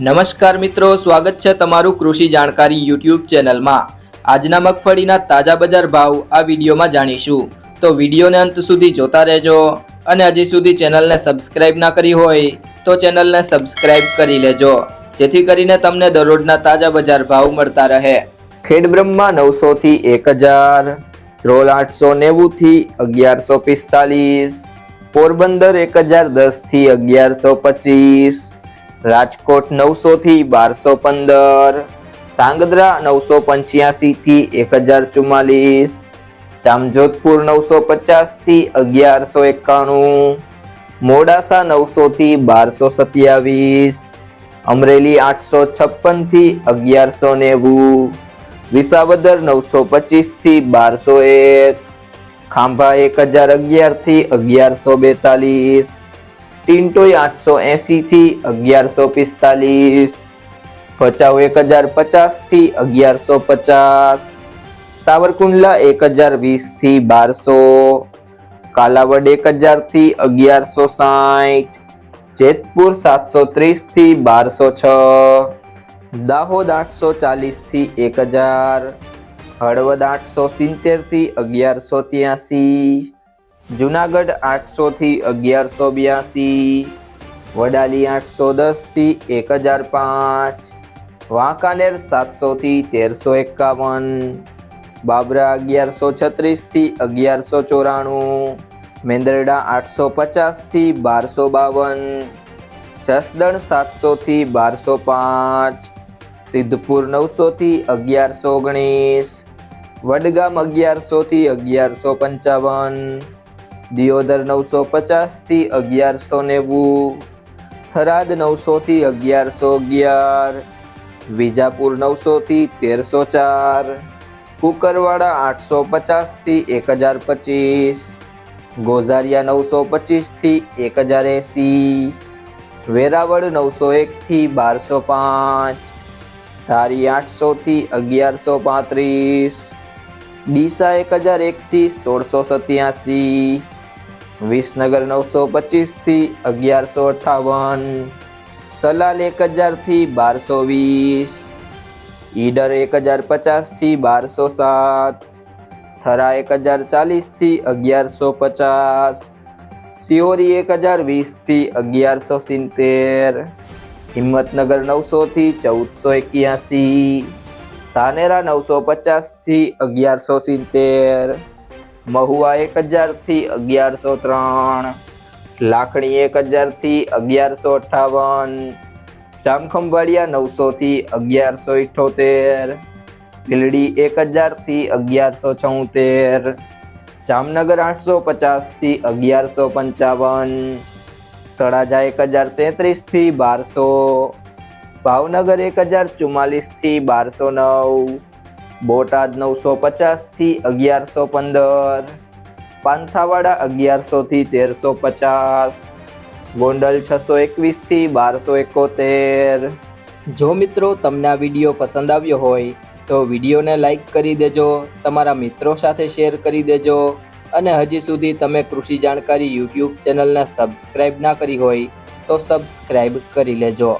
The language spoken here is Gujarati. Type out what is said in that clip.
નમસ્કાર મિત્રો, સ્વાગત છે તમારું કૃષિ જાણકારી યુટ્યુબ ચેનલમાં. આજના મગફળીના તાજા બજાર ભાવ આ વિડીયોમાં જાણીશું. તો વિડીયોને અંત સુધી જોતા રહેજો અને હજી સુધી ચેનલને સબસ્ક્રાઇબ ના કરી હોય તો ચેનલને સબસ્ક્રાઇબ કરી લેજો, જેથી કરીને તમને દરરોજના તાજા બજાર ભાવ મળતા રહે. ખેડ બ્રહ્મા નવસો થી એક હજાર, ધ્રોલ આઠસો નેવું થી અગિયારસો પિસ્તાલીસ, પોરબંદર એક હજાર દસથી અગિયારસો પચીસ રાજકોટ નવસો થી બારસો પંદર, ધાંગધ્રા નવસો પંચ્યાસી થી એક હજાર ચુમ્માલીસ, જામજોધપુર નવસો પચાસથી અગિયારસો એકાણું, મોડાસા નવસો થી બારસો સત્યાવીસ, અમરેલી આઠસો છપ્પનથી અગિયારસો નેવું, વિસાવદર નવસો પચીસથી બારસો એક, ખાંભા એક હજાર અગિયારથી અગિયારસો બેતાલીસ ટિન્ટોય આઠસો એંસીથી અગિયારસો પિસ્તાલીસ. ભચાઉ એક હજાર પચાસથી અગિયારસો પચાસ. સાવરકુંડલા એક હજાર વીસથી બારસો. કાલાવડ એક હજારથી અગિયારસો સાઠ. જેતપુર સાતસો ત્રીસથી બારસો છ. દાહોદ આઠસો ચાલીસથી એક હજાર હળવદ આઠસો સિત્તેરથી અગિયારસો ત્યાસી જુનાગઢ આઠસો થી અગિયારસો બ્યાસી, વડાલી આઠસો દસથી એક હજાર પાંચ, વાંકાનેર સાતસો થી તેરસો એકાવન, બાબરા અગિયારસો છત્રીસથી અગિયારસો ચોરાણું, મેંદરડા આઠસો પચાસથી બારસો બાવન, જસદણ સાતસો થી બારસો પાંચ, સિદ્ધપુર નવસો થી અગિયારસો ઓગણીસ, વડગામ અગિયારસો થી અગિયારસો પંચાવન દિયોદર નવસો પચાસથી અગિયારસો નેવું, થરાદ નવસોથી અગિયારસો અગિયાર, વિજાપુર નવસોથી તેરસો ચાર, કુકરવાડા આઠસો પચાસથી એક હજાર પચીસ, ગોઝારિયા નવસો પચીસથી એક હજાર એંસી, વેરાવળ નવસો એકથી બારસો પાંચ, ધારી આઠસોથી અગિયારસો પાંત્રીસ, ડીસા એક હજાર એકથી સોળસો સત્યાસી વિસનગર નવસો પચીસથી અગિયારસો અઠાવન. સલાલ એક હજારથી બારસો વીસ. ઈડર એક હજાર પચાસથી બારસો સાત. થરા એક હજાર ચાલીસથી અગિયારસો પચાસ. સિહોરી એક હજાર વીસથી અગિયારસો સિત્તેર. હિંમતનગર નવસો થી ચૌદસો એક્યાસી. ધાનેરા નવસો પચાસથી અગિયારસો સિત્તેર. મહુવા એક હજારથી અગિયારસો ત્રણ, લાખણી એક હજારથી અગિયારસો અઠાવન જામખંભાળિયા નવસોથી અગિયારસો ઇઠોતેર, ભીલડી એક હજારથી અગિયારસો છોતેર, જામનગર આઠસો પચાસથી અગિયારસો પંચાવન, તળાજા એક હજાર તેત્રીસથી બારસો, ભાવનગર એક હજાર ચુમ્માલીસથી બારસો નવ બોટાદ નવસો પચાસથી અગિયારસો પંદર. પાંથાવાડા અગિયારસો થી તેરસો પચાસ. ગોંડલ છસો એકવીસથી બારસો એકોતેર. જો મિત્રો તમને આ વીડિયો પસંદ આવ્યો હોય, તો વિડીયોને લાઈક કરી દેજો, તમારા મિત્રો સાથે શેર કરી દેજો, અને હજી સુધી તમે કૃષિ જાણકારી યુટ્યુબ ચેનલને સબસ્ક્રાઇબ ના કરી હોય, તો સબસ્ક્રાઇબ કરી લેજો.